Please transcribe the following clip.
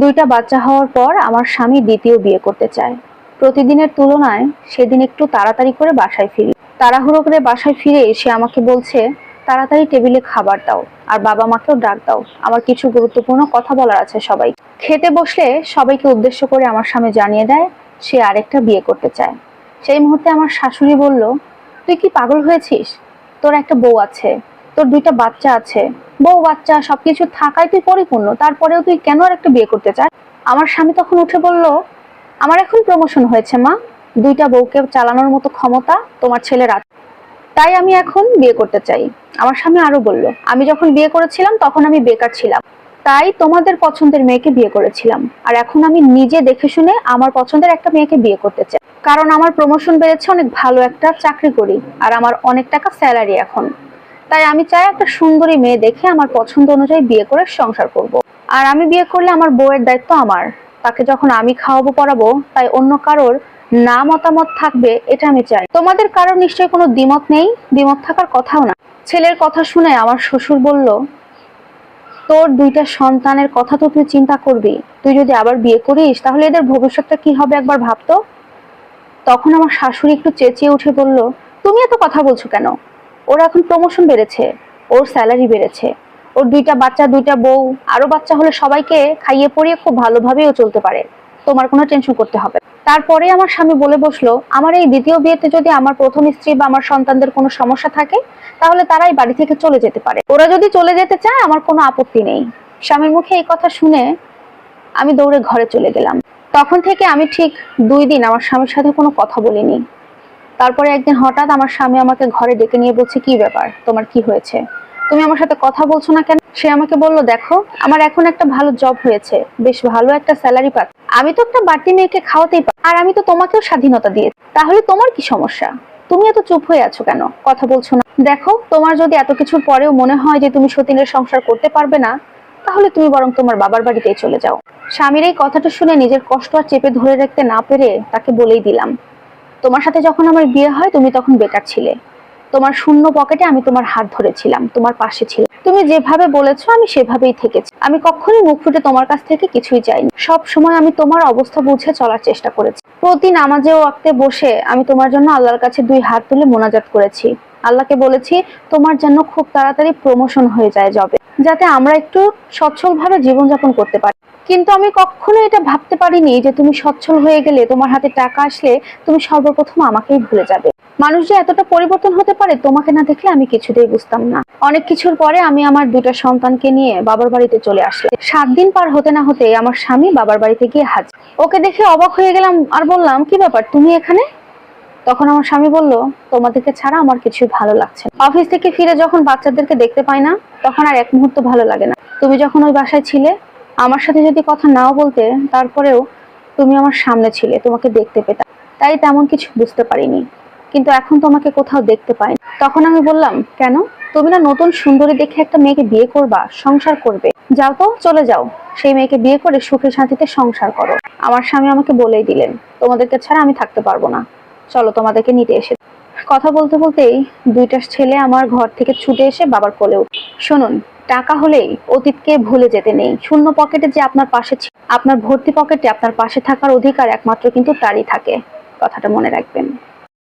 দুইটা বাচ্চা হওয়ার পর আমার স্বামী দ্বিতীয় বিয়ে করতে চায়। প্রতিদিনের তুলনায় সেদিন একটু তাড়াতাড়ি করে বাসায় ফিরি। তাড়াহুড়ো করে বাসায় ফিরে এসে আমাকে বলছে, তাড়াতাড়ি টেবিলে খাবার দাও আর বাবা মাকেও ডাক দাও। আমার কিছু গুরুত্বপূর্ণ কথা বলার আছে সবাই। খেতে বসলে সবাইকে উদ্দেশ্য করে আমার স্বামী জানিয়ে দেয়, সে আরেকটা বিয়ে করতে চায়। সেই মুহূর্তে আমার শাশুড়ি বলল, তুই কি পাগল হয়েছিস? তোর একটা বউ আছে, তোর দুইটা বাচ্চা আছে বউ, বাচ্চা, সবকিছু থাকাই তুই পরিপূর্ণ। তারপরেও তুই কেন আর একটা বিয়ে করতে চাস? আমার স্বামী তখন উঠে বলল, আমার এখন প্রমোশন হয়েছে, মা। দুইটা বউকে চালানোর মতো ক্ষমতা তোমার ছেলের আছে। তাই আমি এখন বিয়ে করতে চাই। আমার স্বামী আরও বলল, আমি যখন বিয়ে করেছিলাম, তখন আমি বেকার ছিলাম। তাই তোমাদের পছন্দের মেয়েকে বিয়ে করেছিলাম। আর এখন আমি নিজে দেখে শুনে আমার পছন্দের একটা মেয়েকে বিয়ে করতে চাই। কারণ আমার প্রমোশন বেড়েছে, অনেক ভালো একটা চাকরি করি। আর আমার অনেক টাকা স্যালারি এখন। তাই আমি চাই একটা সুন্দরী মেয়ে দেখে আমার পছন্দ অনুযায়ী বিয়ে করে সংসার করব। আর আমি বিয়ে করলে আমার বউয়ের দায়িত্ব আমার। তাকে যখন আমি খাওয়াবো, পড়াবো, তাই অন্য কারোর না মতামত থাকবে, এটা আমি চাই। তোমাদের কারোর নিশ্চয়ই কোনো দ্বিমত নেই, দ্বিমত থাকার কথাও না। ছেলের কথা শুনে আমার শ্বশুর বলল, তোর দুইটা সন্তানের কথা তো তুই চিন্তা করবি। তুই যদি আবার বিয়ে করিস, তাহলে এদের ভবিষ্যৎটা কি হবে একবার ভাবতো? তখন আমার শাশুড়ি একটু চেঁচিয়ে উঠে বলল, তুমি এত কথা বলছো কেন? ওর এখন প্রমোশন বেড়েছে, ওর স্যালারি বেড়েছে। ওর দুইটা বাচ্চা, দুইটা বউ, আরও বাচ্চা হলে সবাইকে খাইয়ে পরিয়ে খুব ভালোভাবেও চলতে পারে। তোমার কোনো টেনশন করতে হবে তারপরে আমার স্বামী বলে বসল, আমার এই দ্বিতীয় বিয়েতে যদি আমার প্রথম স্ত্রী বা আমার সন্তানদের কোনো সমস্যা থাকে, তাহলে তারাই বাড়ি থেকে চলে যেতে পারে। ওরা যদি চলে যেতে চায়, আমার কোনো আপত্তি নেই। স্বামীর মুখে এই কথা শুনে আমি দৌড়ে ঘরে চলে গেলাম। তখন থেকে আমি ঠিক দুই দিন আমার স্বামীর সাথে কোনো কথা বলিনি। তারপরে একদিন হঠাৎ আমার স্বামী আমাকে ঘরে ডেকে নিয়ে বলছে, কি ব্যাপার? তোমার কি হয়েছে? তুমি আমার সাথে কথা বলছো না কেন? সে আমাকে বলল, দেখো, আমার এখন একটা ভালো জব হয়েছে, বেশ ভালো একটা স্যালারি পাচ্ছি। আমি তো একটা বাড়তি মেয়েকে খাওয়াতেই পারি আর আমি তো তোমাকেও স্বাধীনতা দিয়ে তাহলে তোমার কি সমস্যা? তুমি এত চুপ হয়ে আছো কেন? কথা বলছো না। দেখো, তোমার যদি এত কিছুর পরেও মনে হয় যে তুমি সতীনের সংসার করতে পারবে না, তাহলে তুমি বরং তোমার বাবার বাড়িতেই চলে যাও। স্বামীর এই কথাটা শুনে নিজের কষ্ট আর চেপে ধরে রাখতে না পেরে তাকে বলেই দিলাম। তোমার সাথে যখন আমার বিয়ে হয়, তুমি তখন বেকার ছিলে। তোমার শূন্য পকেটে আমি তোমার হাত ধরেছিলাম, তোমার পাশে ছিল তুমি যেভাবে বলেছ, আমি সেভাবেই থেকেছি। আমি কখনোই মুখ ফুটে তোমার কাছ থেকে কিছুই চাইনি। সব সময় আমি তোমার অবস্থা বুঝে চলার চেষ্টা করেছি। প্রতি নামাজে ওয়াক্তে বসে আমি তোমার জন্য আল্লাহর কাছে দুই হাত তুলে মোনাজাত করেছি। আল্লাহকে বলেছি, তোমার জন্য খুব তাড়াতাড়ি প্রমোশন হয়ে যায় জবে, যাতে আমরা একটু সচ্ছলভাবে জীবনযাপন করতে পারি। কিন্তু আমি কখনো এটা ভাবতে পারিনি যে তুমি সচ্ছল হয়ে গেলে, তোমার হাতে টাকা আসলে তুমি সর্বপ্রথম আমাকেই ভুলে যাবে। মানুষ যে এতটা পরিবর্তন হতে পারে, তোমাকে না দেখলে আমি কিছুতেই বুঝতাম না। অনেক কিছুর পরে আমি আমার দুটা সন্তানকে নিয়ে বাবার বাড়িতে চলে আসলাম। সাত দিন পার হতে না হতে আমার স্বামী বাবার বাড়িতে গিয়ে হাজির। ওকে দেখে অবাক হয়ে গেলাম আর বললাম, কি ব্যাপার, তুমি এখানে? তখন আমার স্বামী বলল, তোমাদেরকে ছাড়া আমার কিছুই ভালো লাগছে। অফিস থেকে ফিরে যখন বাচ্চাদেরকে দেখতে পাই না, তখন আর এক মুহূর্ত ভালো লাগে না। তুমি যখন ওই বাসায় ছিলে আমার সাথে যদি কথা নাও বলতে, তারপরেও তুমি আমার সামনে ছিলে, তোমাকে দেখতে পেতাম। তাই তেমন কিছু বুঝতে পারিনি। কিন্তু এখন তোমাকে কোথাও দেখতে পাই তখন আমি বললাম, কেন? তুমি না নতুন সুন্দরী দেখে একটা মেয়েকে বিয়ে করবা, সংসার করবে। যাও তো, চলে যাও। সেই মেয়েকে বিয়ে করে সুখে শান্তিতে সংসার করো। আমার স্বামী আমাকে বলেই দিলেন, তোমাদেরকে ছাড়া আমি থাকতে পারব না। চলো, তোমাদেরকে নিতে এসে কথা বলতে বলতেই দুইটা ছেলে আমার ঘর থেকে ছুটে এসে বাবার কোলে উঠ। শুনুন টাকা হলেই অতীতকে ভুলে যেতে নেই। শূন্য পকেটে যে আপনার পাশে আপনার ভর্তি পকেটে আপনার পাশে থাকার অধিকার একমাত্র কিন্তু তারই থাকে। কথাটা মনে রাখবেন।